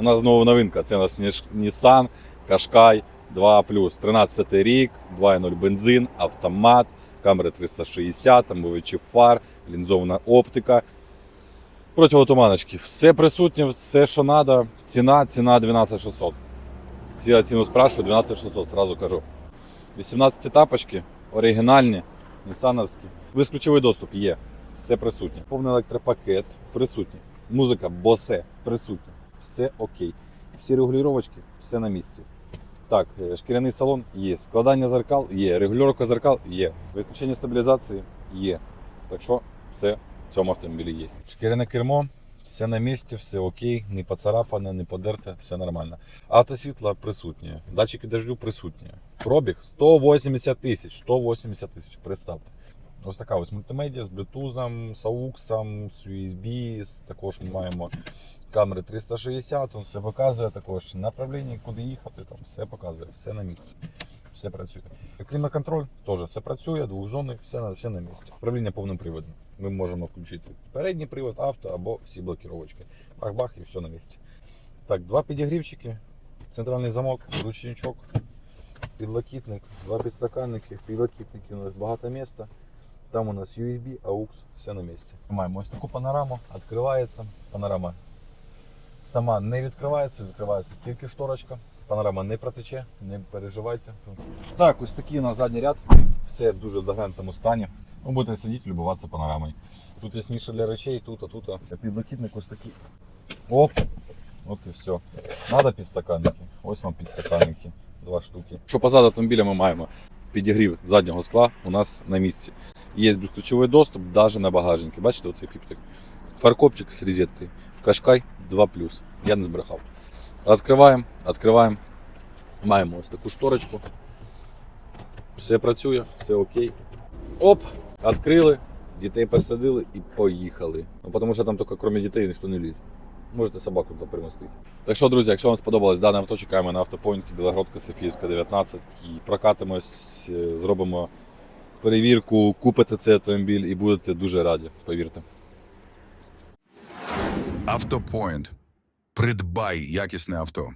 У нас знову новинка. Це у нас Nissan Qashqai 2 13 рік, 2.0 бензин, автомат, камери 360, омивачі фар, лінзована оптика. Противотуманочки. Все присутнє, все, що треба. Ціна, ціна 12600. Всі ціну спрашиваю, 12600, сразу кажу. 18 тапочки, оригінальні, нісановські. Безключовий доступ є. Все присутнє. Повний електропакет присутній. Музика Bose присутня. Все окей. Всі регулювачки, все на місці. Так, е, шкіряний салон є. Складання зеркал є. Регулювання зеркал є. Виключення стабілізації є. Так що все в цьому автомобілі є. Шкіряне кермо, все на місці, все окей, не поцарапане, не подерте, все нормально. Автосвітло присутнє. Датчики дождю присутні. Пробіг 180 тисяч. 180 тисяч. Представте. Ось така ось мультимедіа з Bluetooth, з AUX, з USB, також ми маємо камери 360, він все показує також направлення, куди їхати, там все показує, все на місці. Все працює. Клімат-контроль теж все працює, двохзонний, все все на місці. Управління повним приводом. Ми можемо включити передній привод, авто або всі блокіровочки. Бах-бах і все на місці. Так, два підігрівчики, центральний замок, ручничок, підлокітник, два підстаканники, підлокітники у нас багато місця. Там у нас USB, AUX, все на місці. Маємо ось таку панораму, відкривається. Панорама сама не відкривається, відкривається тільки шторочка. Панорама не протече, не переживайте. Так, ось такий у нас задній ряд. Все в дуже доглянутому стані. Ви будете сидіти, любуватися панорамою. Тут є ніша для речей, тут, а тут. а. Підлокітник ось такий. Оп! От і все. Надо підстаканники. Ось вам підстаканники. Два штуки. Що позаду автомобіля ми маємо? Підігрів заднього скла у нас на місці. Є безключовий доступ навіть на багажнику. Бачите оцей піптик? Фаркопчик з розеткою. Кашкай 2 Я не збрехав. Відкриваємо, відкриваємо. Маємо ось таку шторочку. Все працює, все окей. Оп! Відкрили, дітей посадили і поїхали. Ну, тому що там тільки крім дітей ніхто не лізе. Можете собаку туди примостити. Так що, друзі, якщо вам сподобалось дане авто, чекаємо на автопойнті Білогородка Софійська 19 і прокатимось, е, зробимо перевірку, купите цей автомобіль і будете дуже раді, повірте. Автопоінт. Придбай якісне авто.